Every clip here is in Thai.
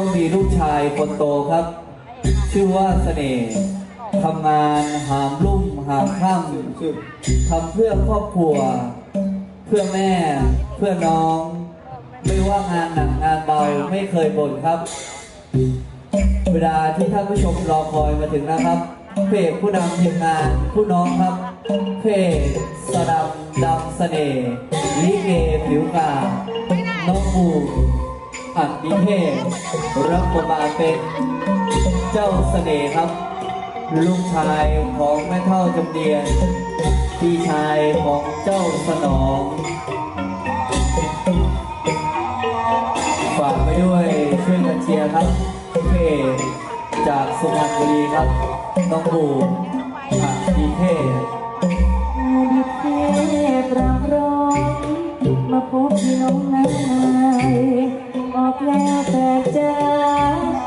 ก็มีลูกชายคนโตครับ ชื่อว่าเสน่ห์ทำงานหามรุ่มหามค่ำทำเพื่อครอบครัว เพื่อแม่ เพื่อน้อง ไม่ว่างานหนักงานเบาไม่เคยบ่นครับ เวลาที่ท่านผู้ชมรอคอยมาถึงนะครับเพจผู้นำทีมงานผู้น้องครับเพจสดำดำเสน่ห์ลิเกผิวกาน้องบู อัดดิเทศรับบทบาทเป็นเจ้าเสน่ห์ครับ ลูกชายของแม่เท่าจำเดียนพี่ชายของเจ้าสนองฝากไปด้วยช่วยกันเชียร์ครับเพจากสุพรรณบุรีครับน้องบูอัดดิเทศดิเทพรำร้องมาพบพี่น้องนาย แล้วแต่จ้า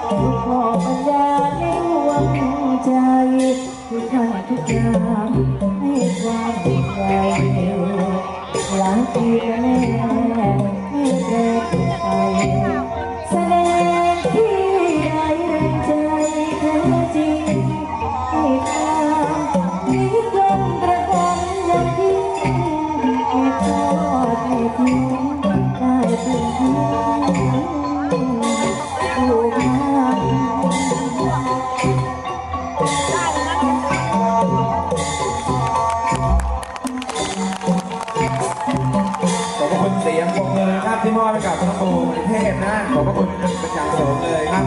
ทุกข้อบรรดาในดวงใจทุกท่านทุกอย่างให้ความดีใจหลายปีแน่ไม่แปรเปลี่ยนไปแสดงที่ไรแรงใจแท้จริงให้ตามมีกลมกร สียงปรบมือครับที่มอบให้กับพระครูเทพนะขอบพระคุณเป็นอย่างสูงเลยครับ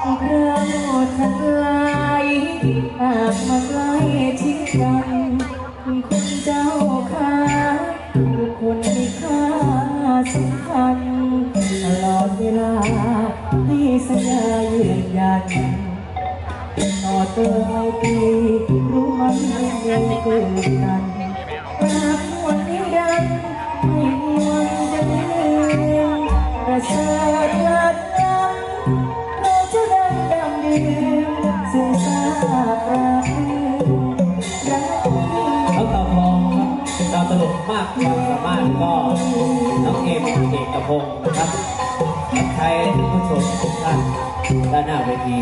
พระโมททั้งลายหากมาใกล้ชิดกัน เติมไม่ดีรู้มันไม่เร็วเกินกันรักวันนี้ดันไม่มีวันจะลืมประสริฐเลิศล้ำเราจะดังดังดื่มซึ่งทราบรักรักทั้งตาทองครับดาวตลกมากความสามารถก็น้องเอมเอกพงศ์ครับทักทายผู้ชมทุกท่านด้านหน้าเวที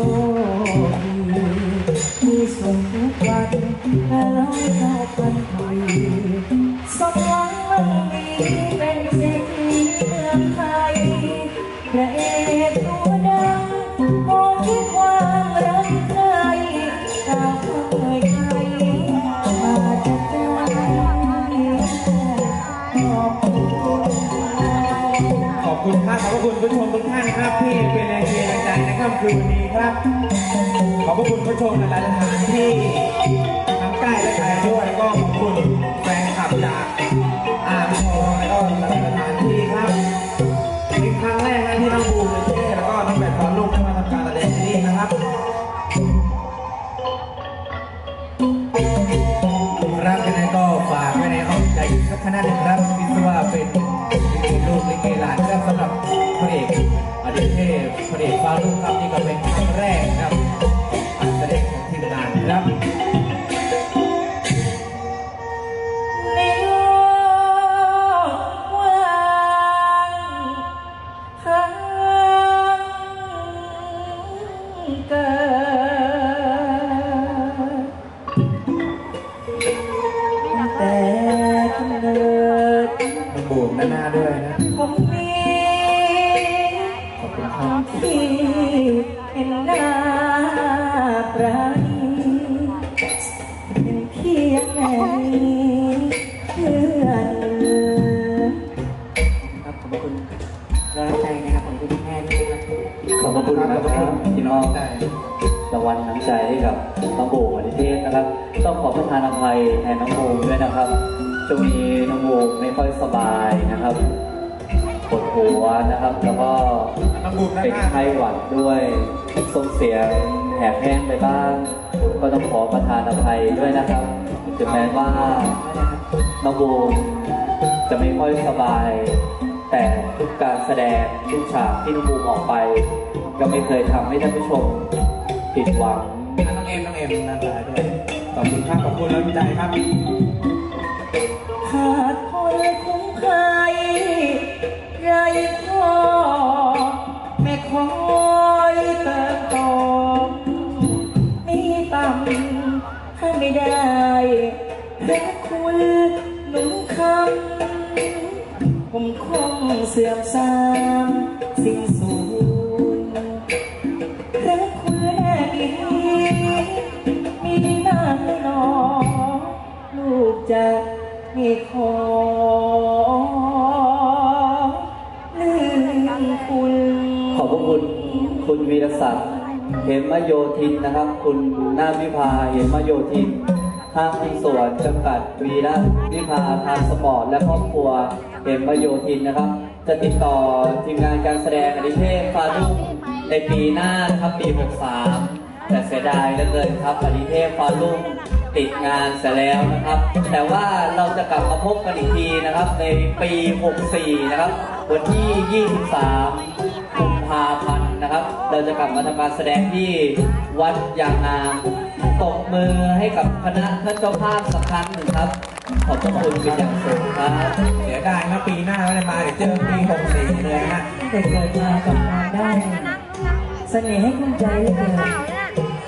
ด คุณครับขอบพระคุณผู้ชมทุกท่านครับที่เป็นแรงเชียร์แรงใจในค่ำคืนวันนี้ครับ ขอบพระคุณผู้ชมหลายสถานที่ทั้งใกล้และไกลด้วยก็ขอบคุณแฟนคลับจากอ่างทองและก็หลายสถานที่ครับเป็นครั้งแรกนะที่น้องบูมเลยเท่ บูมด้านหน้าด้วยนะ ผมมีขอบคุณครับที่เห็นหน้าปราณีเป็นเพียงแม่นี้เพื่อนครับขอบคุณร้อใจนะครับของคุณแม่ด้วยนะครับขอบพระคุณนะครับพี่น้องรางวัลน้ำใจให้กับน้องโบอดิเทพนะครับ ต้องขอประทานอภัยแทนน้องโบด้วยนะครับ ช่วงนี้น้องโบไม่ค่อยสบายนะครับปวดหัวนะครับ แล้วก็เป็นไข้หวัดด้วยส่งเสียงแหบแห้งไปบ้าง ก็ต้องขอประทานอภัยด้วยนะครับถึงแม้ว่าน้องบูมจะไม่ค่อยสบาย แต่ทุกการแสดงทุกฉากที่น้องบูมออกไป ก็ไม่เคยทำให้ท่านผู้ชมผิดหวังน้องเอ็มน้องเอ็มน้ำตาด้วยขอบคุณครับขอบคุณแล้วใจครับ ขาคนคุ้มเคยไรพ่อไม่คอยเติมต่อมีต่ำให้ไม่ได้เพราะคุณหนุ่มคำผมคงเสื่อมสามสิ้นสูญ ขอลืมคุณ ขอบพระคุณคุณวีรศักดิ์เหมโยธินนะครับ คุณนาวิภาเหมโยธินห้างส่วนจำกัดวีระวิภาทางสปอร์ตและครอบครัวเหมโยธินนะครับ จะติดต่อทีมงานการแสดงอดิเทพฟารุ่งในปีหน้าครับปี 63 แต่เสียดายเหลือเกินครับอดิเทพฟารุ่ง ติดงานเสียแล้วนะครับ แต่ว่าเราจะกลับมาพบกันอีกทีนะครับ ในปี 64 นะครับ วันที่ 23 กุมภาพันธ์นะครับ เราจะกลับมาทำการแสดงที่วัดยางงามตบมือให้กับคณะท่านเจ้าภาพสักครั้งหนึ่งครับ ขอบพระคุณเป็นอย่างสูงครับเสียดายนะปีหน้าไม่ได้มาเดี๋ยวเจอปี 64 เลยฮะแต่เกิดมากับงานได้เสน่ห์ให้คุณใจเหลือเกิน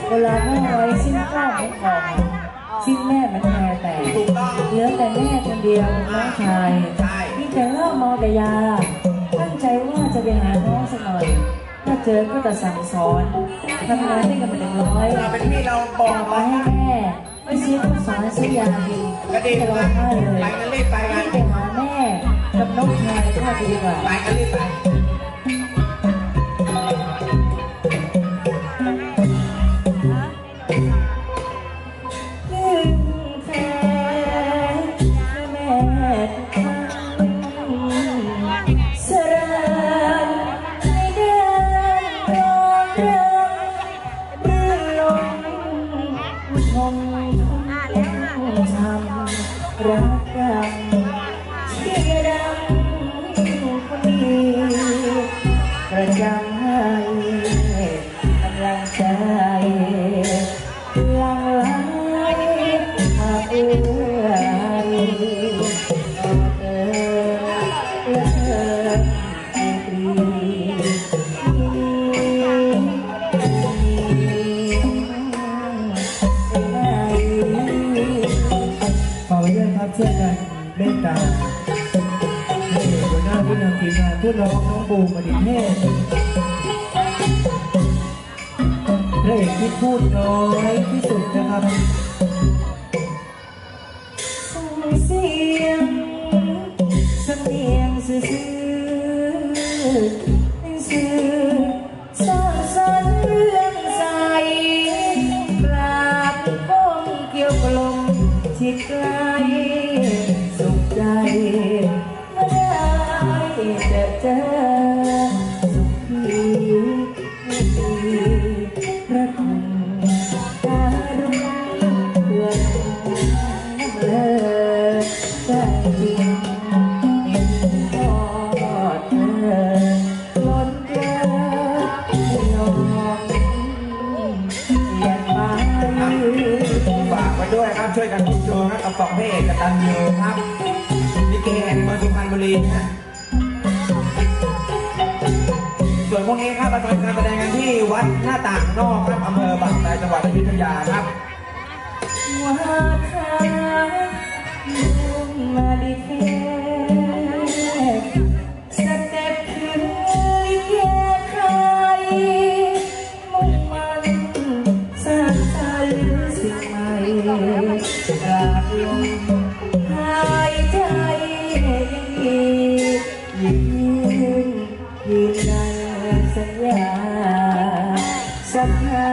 เวลาแม่ไว้สิ้นข้าวไม่พอ สิ้นแม่มันแพ้แต่ถูกต้องเหลือแต่แม่คนเดียวน้องชายใช่มีแต่เหล่าเมาแต่ยา ตั้งใจว่าจะไปหาน้องสักหน่อย ถ้าเจอก็จะสั่งสอนทำงานได้กันมาหนึ่งร้อยเราเป็นพี่เราบออกอกน้มาองให้นะแม่ไม่ซื้อข้าวสารซื้อยากินก็ดีจะร้อนะงไห้เลยไปกันรีบไปกันไปหาแม่กับน้องชายก็ดีกว่าไปกันรีบไป จำให้กำลังใจหลังไหลมาเอื้อยต่อเติมเลิศปรีขอเรื่องครับช่วยกันเมตตาให้หัวหน้า พูดร้องน้องบูมอดิเทพพระเอกที่พูดน้อยที่สุดนะครับ จอเจอสุขีไม่ตีพระคุณการุณเพื่อนเลิศได้จริงพอเธอล้นเกลือยอมอย่าไปฝากไว้ด้วยครับช่วยกันทุกโชว์ครับกับสองพระเอกกตันยูครับลิเกแห่งเมืองสุพรรณบุรีนะ วกนี้ครับมาทำการแสดงกันที่วัดหน้าต่างนอกครับอำเภอบางแสนจังหวัดอยุธยาครับว่าทา ศรัทธา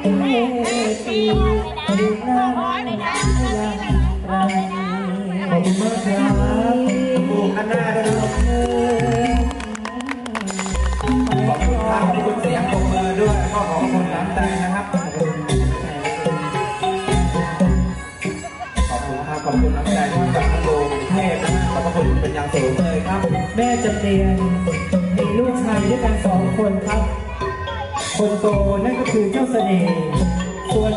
เอตีดูน้าอย่างไรขอบคุณมากครับดูข้างหน้าด้วยนะครับขอบคุณครับขอบคุณเสียงปรบมือด้วยก็ขอบคุณน้ำใจนะครับขอบคุณครับขอบคุณน้ำใจที่จากท่านโลกเทพนะครับขอบคุณเป็นอย่างสูงเลยครับ แม่จำเนียน กันสองคนครับ คนโตนั่นก็คือเจ้าเสน่ห์ส่วน